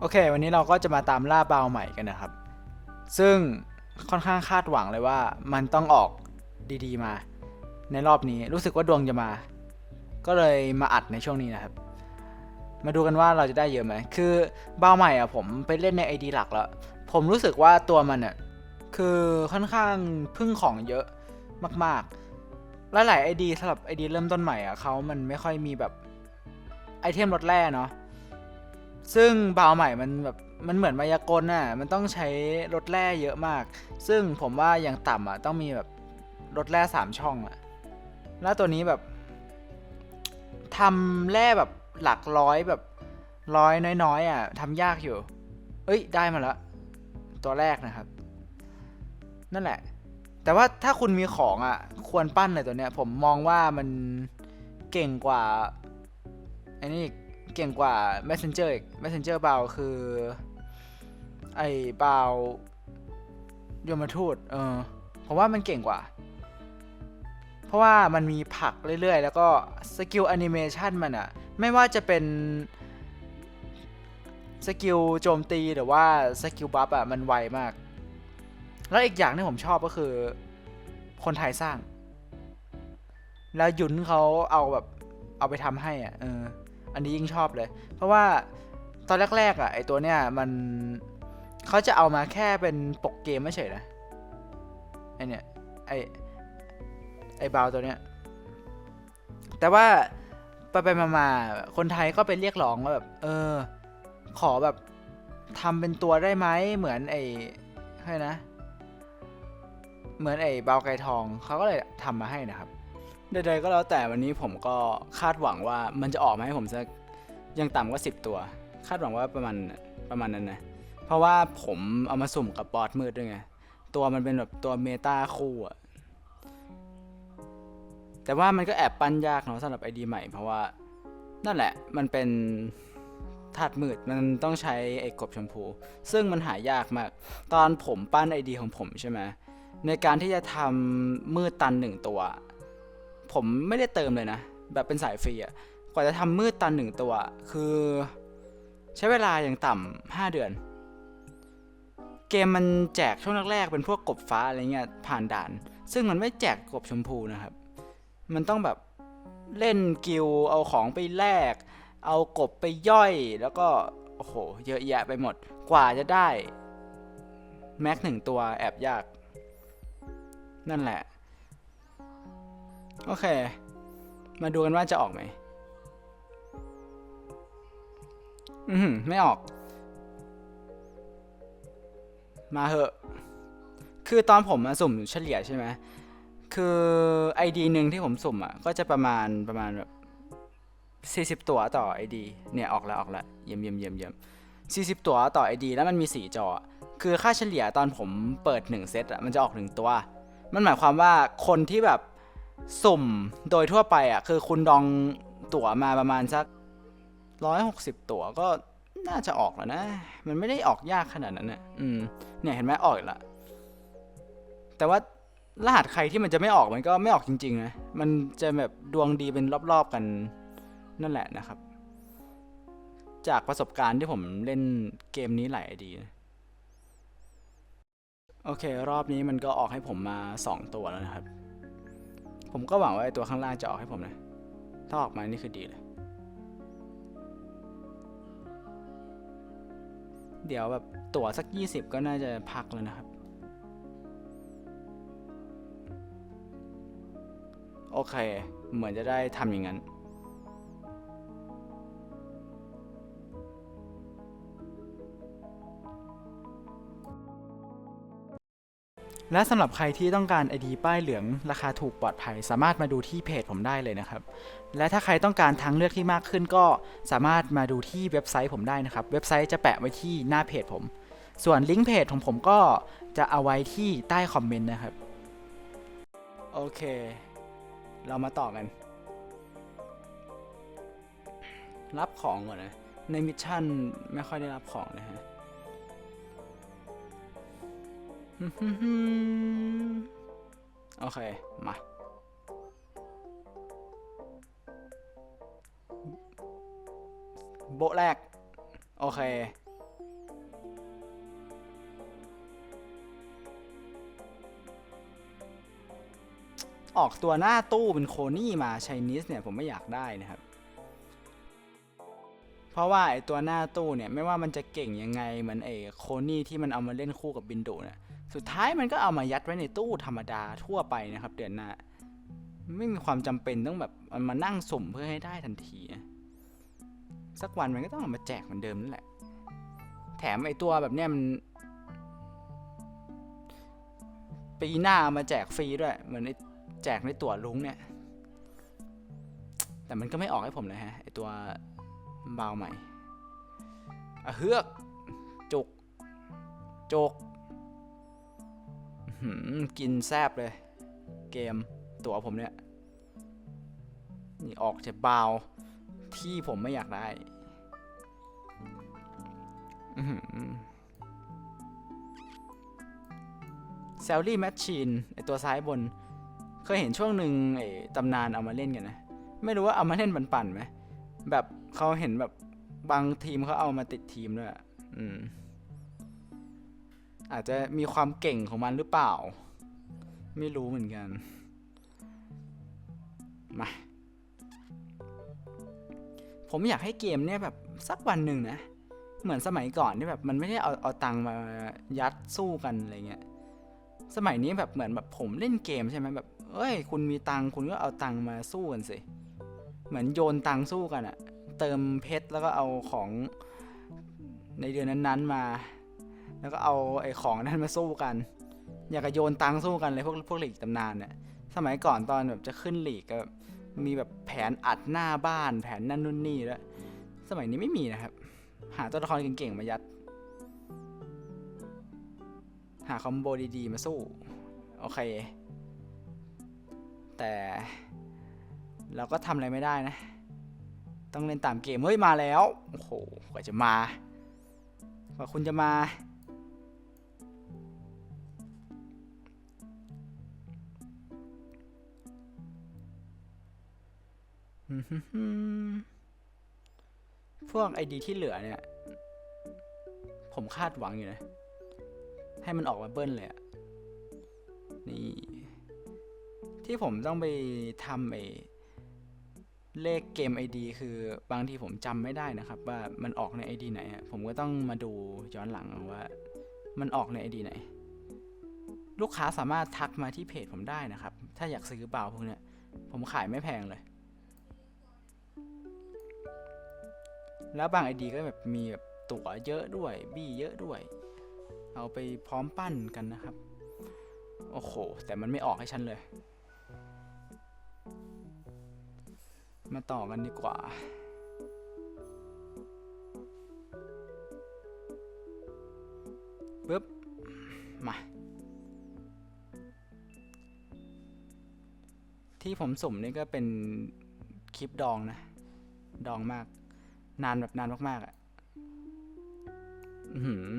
โอเค วันนี้เราก็จะมาตามล่าบาวใหม่กันนะครับ ซึ่งค่อนข้างคาดหวังเลยว่ามันต้องออกดีๆมา ในรอบนี้รู้สึกว่าดวงจะมา ก็เลยมาอัดในช่วงนี้นะครับ มาดูกันว่าเราจะได้เยอะไหม คือบาวใหม่อะผมไปเล่นใน ID หลักแล้ว ผมรู้สึกว่าตัวมันอะคือค่อนข้างพึ่งของเยอะมากๆและหลาย ID สำหรับ ID เริ่มต้นใหม่อะเขามันไม่ค่อยมีแบบไอเทมลดแร่เนาะ ซึ่งบาวใหม่มันแบบมันเหมือนมายากลน่ะ มันต้องใช้รถแร่เยอะมาก ซึ่งผมว่าอย่างต่ำอะต้องมีแบบรถแร่สามช่องอะ แล้วตัวนี้แบบทำแร่แบบหลักร้อยแบบร้อยน้อยๆอะทำยากอยู่ เอ้ยได้มาแล้วตัวแรกนะครับ นั่นแหละ แต่ว่าถ้าคุณมีของอะ ควรปั้นเลยตัวเนี้ย ผมมองว่ามันเก่งกว่าไอ้นี่ เก่งกว่า messenger อีก messenger เบาคือ ไอ้เบายมทูตเออผมว่ามันเก่งกว่า เพราะว่ามันมีผลักเรื่อยๆ แล้วก็สกิลแอนิเมชันมันอะไม่ว่าจะเป็นสกิลโจมตีหรือว่าสกิลบัฟอะมันไวมาก แล้วอีกอย่างที่ผมชอบก็คือ คนไทยสร้าง แล้วหยุนเขาเอาแบบเอาไปทำให้อะเออ อันนี้ยิ่งชอบเลย เพราะว่าตอนแรกๆอะไอตัวเนี้ยมันเขาจะเอามาแค่เป็นปกเกมไม่เฉยนะไอเนี้ยไอไอบาวตัวเนี้ยแต่ว่าไปไปมาๆคนไทยก็ไปเรียกร้องว่าแบบเออ ขอแบบทำเป็นตัวได้ไหมเหมือนไอ้ใครนะ เหมือนไอ้บาไกรทองเขาก็เลยทำมาให้นะครับ ใดๆก็แล้วแต่วันนี้ผมก็คาดหวังว่ามันจะออกมาให้ผมสักยังต่ำก็สิบตัว คาดหวังว่าประมาณประมาณนั้นนะ เพราะว่าผมเอามาสุ่มกับบอสมืดด้วยไง ตัวมันเป็นแบบตัวเมตาคู่อะแต่ว่ามันก็แอบปั้นยากเนาะสำหรับไอดีใหม่เพราะว่านั่นแหละมันเป็นธาตุมืดมันต้องใช้ไอ้กบชมพู ซึ่งมันหายากมาก ตอนผมปั้นไอดีของผมใช่ไหมในการที่จะทำมืดตันหนึ่งตัว ผมไม่ได้เติมเลยนะ แบบเป็นสายฟรีอะกว่าจะทำมืดตันหนึ่งตัว คือใช้เวลาอย่างต่ำห้าเดือน เกมมันแจกช่วงแรกๆเป็นพวกกบฟ้าอะไรเงี้ยผ่านด่าน ซึ่งมันไม่แจกกบชมพูนะครับ มันต้องแบบเล่นกิลเอาของไปแลก เอากบไปย่อยแล้วก็โอ้โหเยอะแยะไปหมดกว่าจะได้แม็กหนึ่งตัวแอบยาก นั่นแหละ โอเค มาดูกันว่าจะออกไหม อือหือไม่ออก มาเหอะ คือตอนผมมาสุ่มเฉลี่ยใช่ไหม คือ ID หนึ่งที่ผมสุ่มอะ ก็จะประมาณประมาณแบบ40ตัวต่อ ID เนี่ยออกแล้วออกแล้วเยี่ยมเยี่ยมเยี่ยมเยี่ยม40ตัวต่อ ID แล้วมันมี4จอ คือค่าเฉลี่ยตอนผมเปิด1เซตอะมันจะออก1ตัว มันหมายความว่าคนที่แบบ สุ่มโดยทั่วไปอะคือคุณดองตั๋วมาประมาณสัก160ตั๋วก็น่าจะออกแล้วนะ มันไม่ได้ออกยากขนาดนั้นน่ะอืม เนี่ยเห็นไหมออกอีกละแต่ว่ารหัสใครที่มันจะไม่ออกมันก็ไม่ออกจริงๆนะ มันจะแบบดวงดีเป็นรอบๆกันนั่นแหละนะครับ จากประสบการณ์ที่ผมเล่นเกมนี้หลายดีนะโอเค รอบนี้มันก็ออกให้ผมมา 2 ตัวแล้วนะครับ ผมก็หวังว่าไอ้ตัวข้างล่างจะออกให้ผมนะ ถ้าออกมานี่คือดีเลย เดี๋ยวแบบตั๋วสัก 20 ก็น่าจะพักแล้วนะครับ โอเค เหมือนจะได้ทำอย่างนั้น และสำหรับใครที่ต้องการ ID ป้ายเหลือง ราคาถูกปลอดภัย สามารถมาดูที่เพจผมได้เลยนะครับ และถ้าใครต้องการทางเลือกที่มากขึ้นก็สามารถมาดูที่เว็บไซต์ผมได้นะครับ เว็บไซต์จะแปะไว้ที่หน้าเพจผม ส่วนลิงก์เพจของผมก็จะเอาไว้ที่ใต้คอมเมนต์นะครับ โอเค เรามาต่อกัน รับของก่อนนะ ในมิชชั่นไม่ค่อยได้รับของนะฮะ โอเค มา โบแรก โอเค ออกตัวหน้าตู้เป็นโคนี่มาไชนีสเนี่ยผมไม่อยากได้นะครับ เพราะว่าไอตัวหน้าตู้เนี่ย ไม่ว่ามันจะเก่งยังไง เหมือนไอโคนี่ที่มันเอามาเล่นคู่กับบินดูเนี่ย สุดท้ายมันก็เอามายัดไว้ในตู้ธรรมดาทั่วไปนะครับ เดือนหน้าไม่มีความจำเป็นต้องแบบมันมานั่งสุ่มเพื่อให้ได้ทันทีนะสักวันมันก็ต้องเอามาแจกเหมือนเดิมนั่นแหละ แถมไอตัวแบบเนี้ยมัน ปีหน้าเอามาแจกฟรีด้วย เหมือนแจกในตั๋วลุงเนี่ย แต่มันก็ไม่ออกให้ผมเลยฮะไอตัวบาใหม่อะเฮือกจุกจก กินแซบเลย เกมตั๋วผมเนี่ย นี่ออกจะเบาที่ผมไม่อยากได้อื้อหือแซลลี่แมชชีนไอตัวซ้ายบน เคยเห็นช่วงหนึ่งไอตำนานเอามาเล่นกันนะ ไม่รู้ว่าเอามาเล่นปั่นๆไหม แบบเขาเห็นแบบบางทีมเขาเอามาติดทีมด้วยอืม อาจจะมีความเก่งของมันหรือเปล่า ไม่รู้เหมือนกัน มา ผมอยากให้เกมเนี่ยแบบสักวันหนึ่งนะ เหมือนสมัยก่อนที่แบบมันไม่ได้เอาเอาตังมายัดสู้กันอะไรเงี้ย สมัยนี้แบบเหมือนแบบผมเล่นเกมใช่ไหมแบบ เอ้ย คุณมีตังคุณก็เอาตังมาสู้กันสิ เหมือนโยนตังสู้กันอะเติมเพชรแล้วก็เอาของในเดือนนั้นๆมา แล้วก็เอาไอ้ของนั้นมาสู้กัน อยากจะโยนตังค์สู้กันเลยพวกพวกหลีกตำนานเนี่ยสมัยก่อนตอนแบบจะขึ้นหลีกก็มีแบบแผนอัดหน้าบ้านแผนนั่นนู่นนี่แล้วสมัยนี้ไม่มีนะครับ หาตัวละครเก่งๆมายัด หาคอมโบดีๆมาสู้ โอเค แต่เราก็ทำอะไรไม่ได้นะ ต้องเล่นตามเกม เฮ้ย มาแล้ว โอ้โห กว่าจะมา กว่าคุณจะมา พวกไอดีที่เหลือเนี่ย ผมคาดหวังอยู่นะ ให้มันออกมาเบิ้ลเลยอะนี่ ที่ผมต้องไปทำไอเลขเกม ID คือบางทีผมจำไม่ได้นะครับ ว่ามันออกใน ID ไหนผมก็ต้องมาดูย้อนหลังว่า มันออกใน ID ไหน ลูกค้าสามารถทักมาที่เพจผมได้นะครับ ถ้าอยากซื้อเปล่าพวกเนี้ยผมขายไม่แพงเลย แล้วบาง ID ก็แบบมีแบบตั๋วเยอะด้วย บี้เยอะด้วย เอาไปพร้อมปั้นกันนะครับ โอ้โห แต่มันไม่ออกให้ฉันเลย มาต่อกันดีกว่าปึ๊บ มา ที่ผมสุ่มนี่ก็เป็นคลิปดองนะ ดองมาก นานแบบนานมากๆอะ่ะอือหือ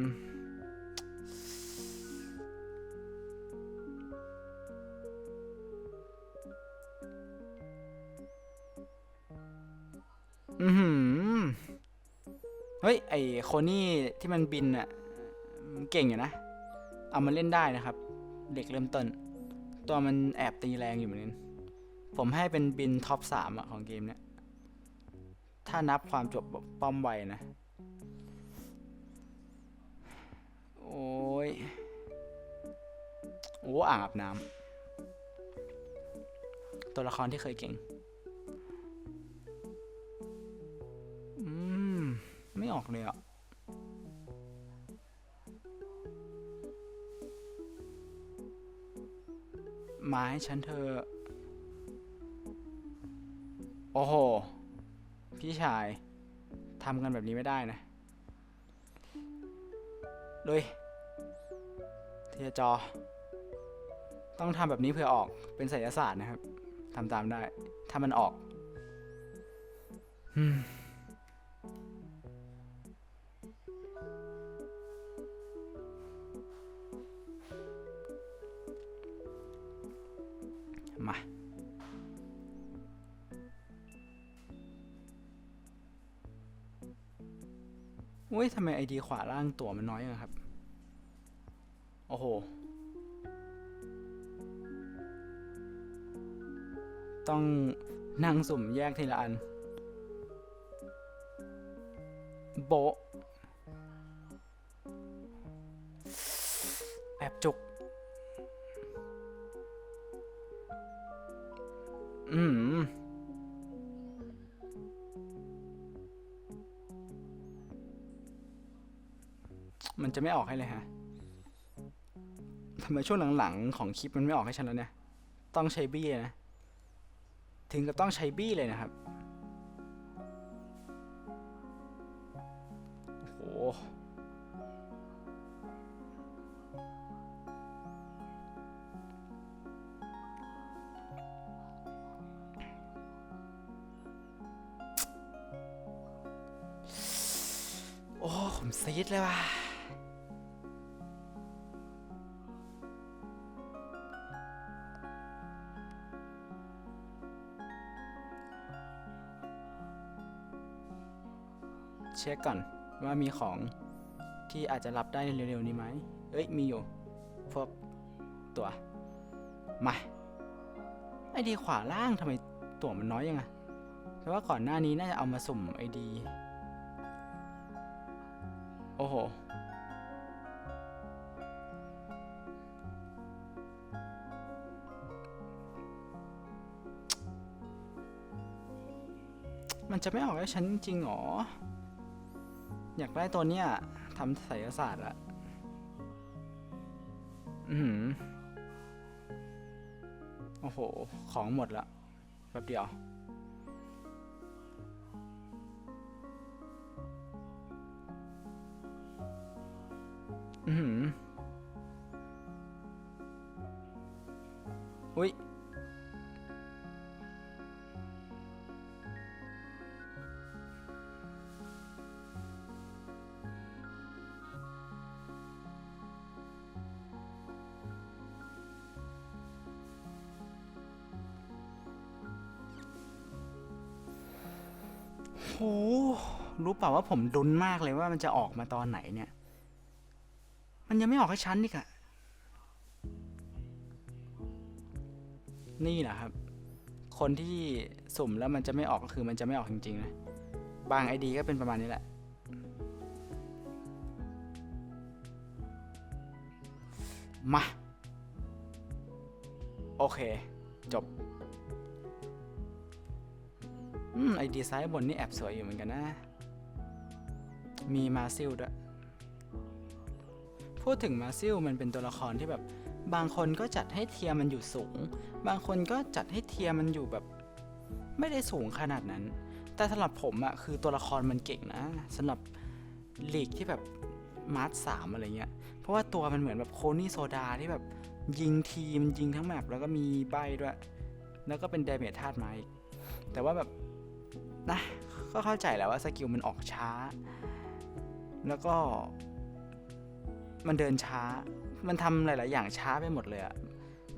อือหือเฮ้ย ไอโคนี่ที่มันบินอะมันเก่งอยู่นะ เอามาเล่นได้นะครับ เด็กเริ่มต้น ตัวมันแอบตีแรงอยู่เหมือนกันผมให้เป็นบินท็อปสามอะของเกมเนี้ย ถ้านับความจบป้อมไวนะ โอ้ย โอ้อ่างอาบน้ำ ตัวละครที่เคยเก่ง อืม ไม่ออกเลยอะมาให้ฉันเธอ โอ้โห พี่ชายทำกันแบบนี้ไม่ได้นะเลยเทียจอ ต้องทำแบบนี้เพื่อออกเป็นศิลศาสตร์นะครับทำตามได้ ถ้ามันออก อืม อุ้ยทำไมไอดีขวาล่างตัวมันน้อยอะครับ โอ้โห ต้องนั่งสุ่มแยกทีละอัน โบแอบจุก อืม มันจะไม่ออกให้เลยฮะทำไมช่วงหลังๆของคลิปมันไม่ออกให้ฉันแล้วเนี่ย ต้องใช้บี้นะ ถึงกับต้องใช้บี้เลยนะครับ โอ้โห โอ้ ผมซีดเลยว่ะ เช็คก่อนว่ามีของที่อาจจะรับได้เร็วๆนี้ไหมเอ้ยมีอยู่พวกตัวมาไอดีขวาล่างทำไมตัวมันน้อยยังไงเพราะว่าก่อนหน้านี้น่าจะเอามาสุ่มไอดีโอ้โหมันจะไม่ออกให้ฉันจริงหรอ อยากได้ตัวเนี้ยทำไสยศาสตร์อะอือหือโอ้โห ของหมดละแป๊บเดียว อือหืออุ้ย รู้เปล่าว่าผมดุนมากเลยว่ามันจะออกมาตอนไหนเนี่ย มันยังไม่ออกให้ฉันนี่กะนี่แหละครับ คนที่สุ่มแล้วมันจะไม่ออกก็คือมันจะไม่ออกจริงๆนะ บางไอดีก็เป็นประมาณนี้แหละ มา โอเค จบอืมไอดีไซน์บนนี่แอบสวยอยู่เหมือนกันนะ มีมาซิลด้วย พูดถึงมาซิลมันเป็นตัวละครที่แบบ บางคนก็จัดให้เทียร์มันอยู่สูง บางคนก็จัดให้เทียร์มันอยู่แบบ ไม่ได้สูงขนาดนั้น แต่สำหรับผมอะคือตัวละครมันเก่งนะสำหรับลีกที่แบบมาร์ทสามอะไรเงี้ย เพราะว่าตัวมันเหมือนแบบโคนี่โซดาที่แบบยิงทีมยิงทั้งแมปแล้วก็มีใบด้วย แล้วก็เป็นเดเมจธาตุไม้อีกแต่ว่าแบบนะก็เข้าใจแหล้วว่าสกิลมันออกช้า แล้วก็มันเดินช้า มันทำหลาย ๆ อย่างช้าไปหมดเลยอะ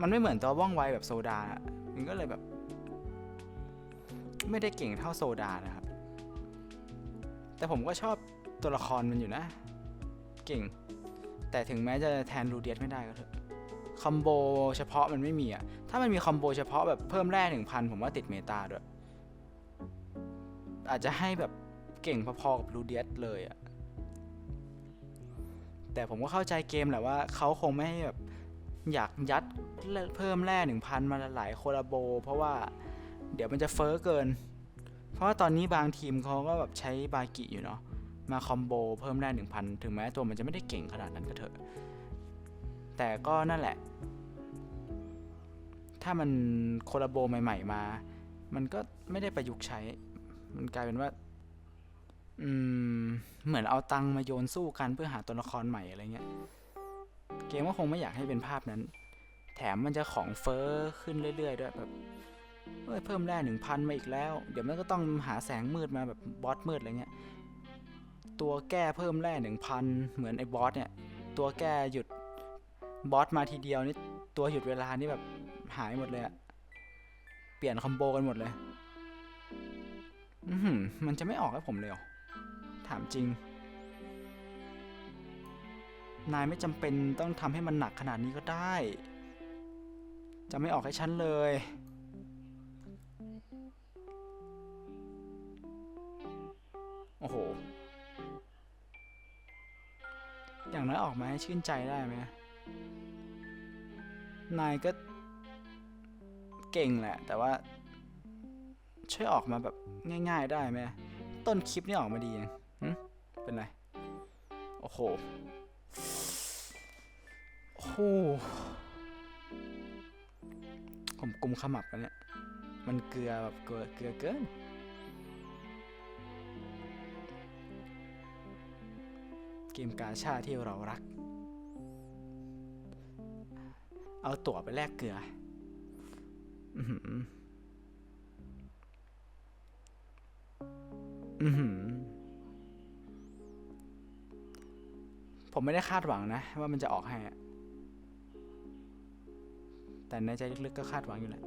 มันไม่เหมือนตัวว่องไวแบบโซดาอะมันก็เลยแบบ ไม่ได้เก่งเท่าโซดานะครับ แต่ผมก็ชอบตัวละครมันอยู่นะ เก่ง แต่ถึงแม้จะแทนรูเดียสไม่ได้ก็เถอะ คอมโบเฉพาะมันไม่มีอะถ้ามันมีคอมโบเฉพาะแบบเพิ่มแร่หนึ่งพันผมว่าติดเมตาด้วย อาจจะให้แบบเก่งพอ ๆ กับรูเดียสเลยอะ แต่ผมก็เข้าใจเกมแหละว่าเขาคงไม่ให้แบบอยากยัดเพิ่มแร่หนึ่งพันมาหลายโคลาโบ เพราะว่าเดี๋ยวมันจะเฟ้อเกิน เพราะว่าตอนนี้บางทีมเขาก็แบบใช้บากิอยู่เนาะมาคอมโบเพิ่มแร่หนึ่งพันถึงแม้ตัวมันจะไม่ได้เก่งขนาดนั้นก็เถอะ แต่ก็นั่นแหละ ถ้ามันโคลาโบใหม่ ๆมา มันก็ไม่ได้ประยุกต์ใช้ มันกลายเป็นว่า อืม เหมือนเอาตังมาโยนสู้กันเพื่อหาตัวละครใหม่อะไรเงี้ย เกมก็คงไม่อยากให้เป็นภาพนั้น แถมมันจะของเฟอ้อขึ้นเรื่อยๆด้วยแบบเอ้ยเพิ่มแร่หนึ่งพันมาอีกแล้ว เดี๋ยวมันก็ต้องหาแสงมืดมาแบบบอสมืดอะไรเงี้ย ตัวแก้เพิ่มแร่หนึ่งพันเหมือนไอ้บอสเนี่ย ตัวแก้หยุดบอสมาทีเดียวนี่ตัวหยุดเวลานี่แบบหายหมดเลยอะเปลี่ยนคอมโบกันหมดเลย อือหือมันจะไม่ออกให้ผมเลยเหรอ ถามจริง นายไม่จำเป็นต้องทำให้มันหนักขนาดนี้ก็ได้ จะไม่ออกให้ฉันเลย โอ้โห อย่างน้อยออกมาให้ชื่นใจได้ไหม นายก็เก่งแหละ แต่ว่าช่วยออกมาแบบง่าย ๆ ได้ไหมต้นคลิปนี่ออกมาดียั เป็นไรโอ้โห โอ้โห ผมกุมขมับแล้วเนี่ย มันเกลือแบบเกลือเกลือเกินเกมกาชาที่เรารัก เอาตั๋วไปแลกเกลืออือหืออือหือ ผมไม่ได้คาดหวังนะ ว่ามันจะออกให้ แต่ในใจลึกๆก็คาดหวังอยู่แหละ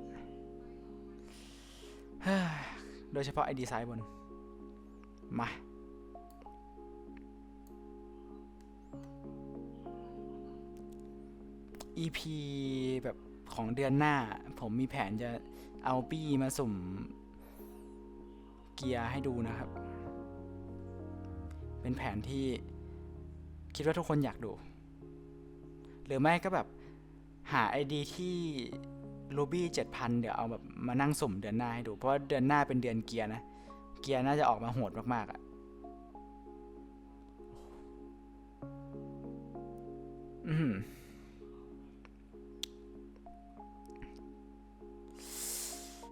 โดยเฉพาะไอดีไซน์บน มา EP แบบของเดือนหน้า ผมมีแผนจะเอาปี้มาสุ่ม เกียร์ให้ดูนะครับ เป็นแผนที่ คิดว่าทุกคนอยากดู หรือไม่ก็แบบหา ID ที่ Ruby 7,000เดี๋ยวเอาแบบมานั่งสุ่มเดือนหน้าให้ดู เพราะเดือนหน้าเป็นเดือนเกียร์นะ เกียร์น่าจะออกมาโหดมากๆอะ่ะอืม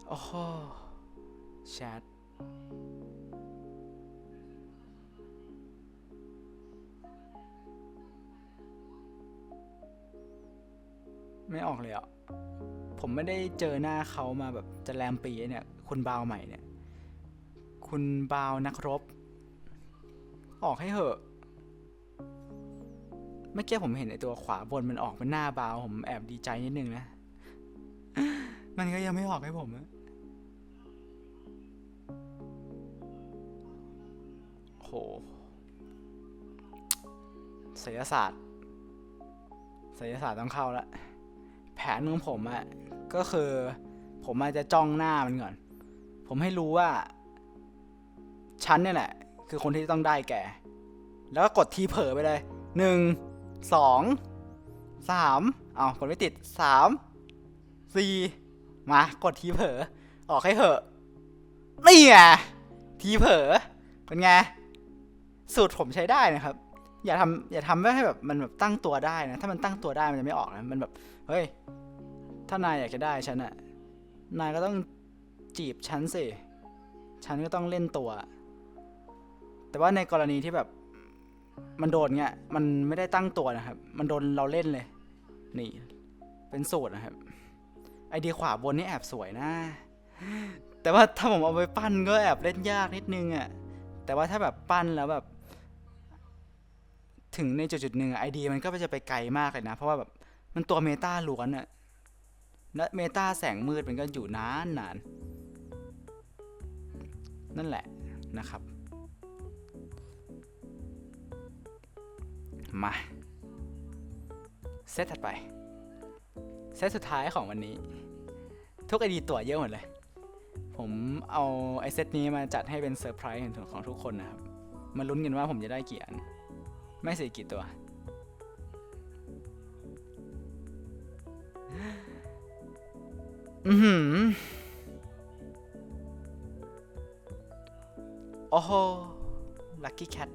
โอ้โหแชท ไม่ออกเลยอะ ผมไม่ได้เจอหน้าเขามาแบบจะแรมปีเนี่ย คุณบาวใหม่เนี่ย คุณบาวนักรบ ออกให้เหอะเมื่อกี้ผมเห็นไอตัวขวาบนมันออกเป็นหน้าบาว ผมแอบดีใจนิดนึงนะ มันก็ยังไม่ออกให้ผมอะโหศิลศาสตร์ศิลศาสตร์ต้องเข้าล้วแผนของผมอะก็คือผมอาจจะจ้องหน้ามันก่อน ผมให้รู้ว่าฉันเนี่ยแหละ คือคนที่ต้องได้แก แล้วก็กดทีเผลอไปเลยหนึ่งสองสามเอากดไม่ติดสามสี่มากดทีเผลอออกให้เหอะนี่ไงทีเผลอเป็นไงสูตรผมใช้ได้นะครับ อย่าทำอย่าทำให้แบบมันแบบตั้งตัวได้นะ ถ้ามันตั้งตัวได้มันจะไม่ออกนะ มันแบบ ฮ้ย ถ้านายอยากจะได้ฉันอะนายก็ต้องจีบฉันสิ ฉันก็ต้องเล่นตัว แต่ว่าในกรณีที่แบบ มันโดนเงี้ย มันไม่ได้ตั้งตัวนะครับ มันโดนเราเล่นเลย นี่ เป็นสูตรนะครับ ไอเดียขวาบนนี่แอบสวยนะ แต่ว่าถ้าผมเอาไปปั้นก็แอบเล่นยากนิดนึงอะแต่ว่าถ้าแบบปั้นแล้วแบบ ถึงในจุดๆหนึ่งไอเดียมันก็จะไปไกลมากเลยนะ เพราะว่าแบบ มันตัวเมตาล้วนอะและเมตาแสงมืดมันก็อยู่นานนานนั่นแหละนะครับ มา เซตถัดไป เซตสุดท้ายของวันนี้ ทุกไอดีตัวเยอะหมดเลย ผมเอาไอเซตนี้มาจัดให้เป็นเซอร์ไพรส์ของทุกคนนะครับ มาลุ้นกันว่าผมจะได้กี่อัน ไม่เสิกี่ตัว อือหือโอ้โหลัคกี้แคท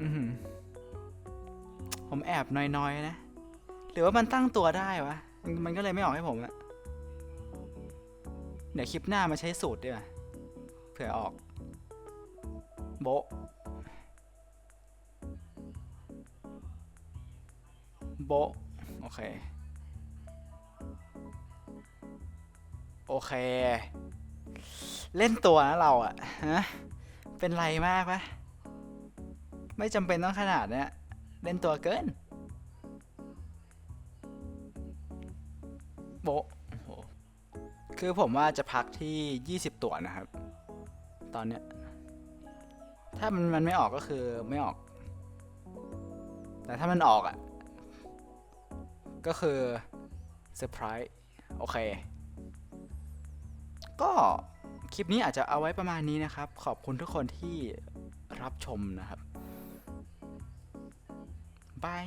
อือหือผมแอบน้อยๆนะ หรือว่ามันตั้งตัวได้วะมันมันก็เลยไม่ออกให้ผมอะเดี๋ยวคลิปหน้ามาใช้สูตรดีกว่าเผื่อออก โบะ เล่นตัวนะเราอะฮะเป็นไรมากปะไม่จำเป็นต้องขนาดเนี้ยเล่นตัวเกิน โบโอ้โหคือผมว่าจะพักที่ 20 ตัวนะครับ ตอนเนี้ย ถ้ามันมันไม่ออกก็คือไม่ออก แต่ถ้ามันออกอะ ก็คือเซอร์ไพรส์โอเค ก็ คลิปนี้อาจจะเอาไว้ประมาณนี้นะครับ ขอบคุณทุกคนที่รับชมนะครับบาย